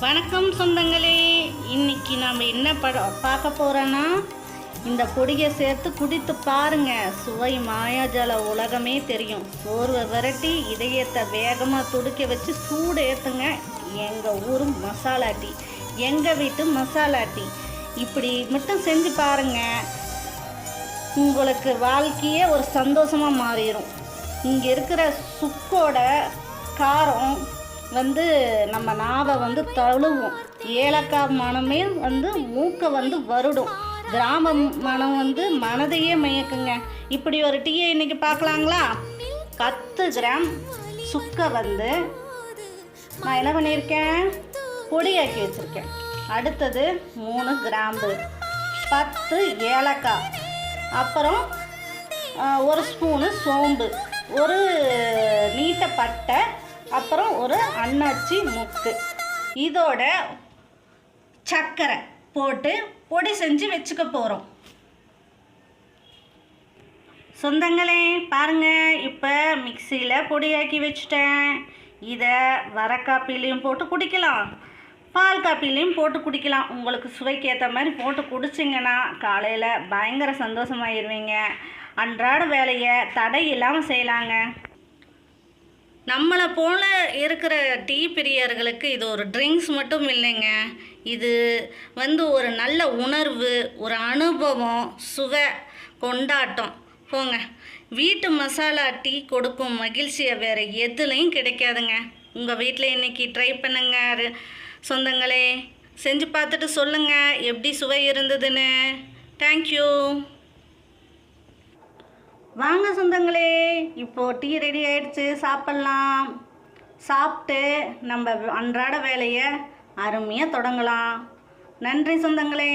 வணக்கம் சொந்தங்களே. இன்னைக்கு நாம் என்ன பட பார்க்க போகிறோன்னா இந்த பொடியை சேர்த்து குடித்து பாருங்க. சுவை மாயாஜால உலகமே தெரியும். சோர்வை விரட்டி இதயத்தை வேகமாக துடிக்க வச்சு சூடு ஏற்றுங்க எங்கள் ஊர் மசாலா டீ. எங்கள் வீட்டு மசாலா டீ. இப்படி மட்டும் செஞ்சு பாருங்க. உங்களுக்கு வாழ்க்கையே ஒரு சந்தோஷமாக மாறிடும் இங்கே இருக்கிற சுக்கோட காரம் வந்து நம்ம நாவை வந்து தழுவும் ஏலக்காய் மனமே வந்து மூக்கை வந்து வருடும். கிராம மனம் வந்து மனதையே மயக்குங்க. இப்படி ஒரு டீயை இன்னைக்கு பார்க்கலாங்களா? பத்து கிராம் சுக்கை வந்து நான் என்ன பண்ணியிருக்கேன்? பொடியாக்கி வச்சுருக்கேன். அடுத்தது மூணு கிராம்பு பத்து ஏலக்காய் அப்புறம் ஒரு ஸ்பூனு சோம்பு ஒரு நீட்டப்பட்டை அப்புறம் ஒரு அன்னாச்சி முக்கு இதோட சர்க்கரை போட்டு பொடி செஞ்சு வச்சுக்க போகிறோம் சொந்தங்களே பாருங்கள் இப்போ மிக்சியில் பொடியாக்கி வச்சுட்டேன். இதை வர காப்பிலையும் போட்டு குடிக்கலாம். பால் காப்பிலையும் போட்டு குடிக்கலாம். உங்களுக்கு சுவைக்கு ஏற்ற மாதிரி போட்டு குடிச்சிங்கன்னா காலையில் பயங்கர சந்தோஷமாயிருவீங்க. அன்றாட வேலையை தடை இல்லாமல் செய்யலாங்க. நம்மளை போல இருக்கிற டீ பிரியர்களுக்கு இது ஒரு ட்ரிங்க்ஸ் மட்டும் இல்லைங்க. இது வந்து ஒரு நல்ல உணர்வு ஒரு அனுபவம் சுவை கொண்டாட்டம். போங்க. வீட்டு மசாலா டீ கொடுக்கும் மகிழ்ச்சியை வேறு எதுலேயும் கிடைக்காதுங்க. உங்கள் வீட்டில் இன்னைக்கு ட்ரை பண்ணுங்க. சொந்தங்களே செஞ்சு பார்த்துட்டு சொல்லுங்கள் எப்படி சுவை இருந்ததுன்னு. தேங்க்யூ வாங்க சொந்தங்களே இப்போ டீ ரெடி ஆயிடுச்சு சாப்பிட்லாம். சாப்பிட்டு நம்ம அன்றாட வேலையை அருமையாக தொடங்கலாம். நன்றி சொந்தங்களே.